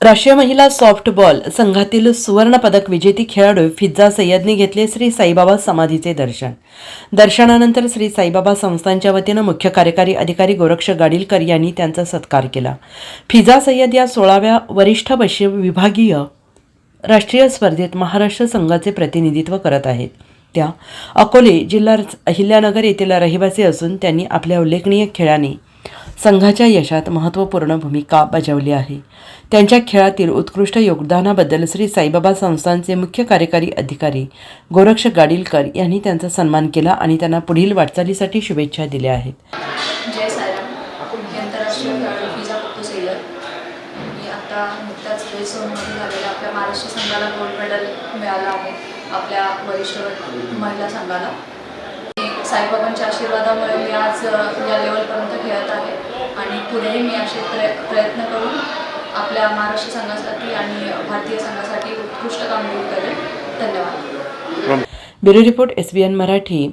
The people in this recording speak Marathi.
राष्ट्रीय महिला सॉफ्टबॉल संघातील सुवर्णपदक विजेती खेळाडू फिज्जा सय्यदने घेतले श्री साईबाबा समाधीचे दर्शन. दर्शनानंतर श्री साईबाबा संस्थांच्या वतीनं मुख्य कार्यकारी अधिकारी गोरक्ष गाडीलकर यांनी त्यांचा सत्कार केला. फिजा सय्यद या सोळाव्या वरिष्ठ पश्चिम विभागीय राष्ट्रीय स्पर्धेत महाराष्ट्र संघाचे प्रतिनिधित्व करत आहेत. त्या अकोले जिल्हा अहिल्यानगर येथील रहिवासी असून त्यांनी आपल्या उल्लेखनीय खेळाने संघाच्या यशात महत्त्वपूर्ण भूमिका बजावली आहे. त्यांच्या खेळातील उत्कृष्ट योगदानाबद्दल श्री साईबाबा संस्थांचे मुख्य कार्यकारी अधिकारी गोरक्ष गाडीलकर यांनी त्यांचा सन्मान केला आणि त्यांना पुढील वाटचालीसाठी शुभेच्छा दिल्या आहेत. जय सायराम मी आंतरराष्ट्रीय खेळाडू फिजा पप्पू मी आपल्या महाराष्ट्र संघाला गोल्ड मेडल मिळालं आहे. आपल्या वरिष्ठ महिला संघाला. साईबाबांच्या आशीर्वादामुळे मी आज या लेवलपर्यंत पुढेही मी असे प्रय प्रयत्न करून आपल्या महाराष्ट्र संघासाठी आणि भारतीय संघासाठी उत्कृष्ट कामगिरी करेन. धन्यवाद. Bureau report S B N Marathi.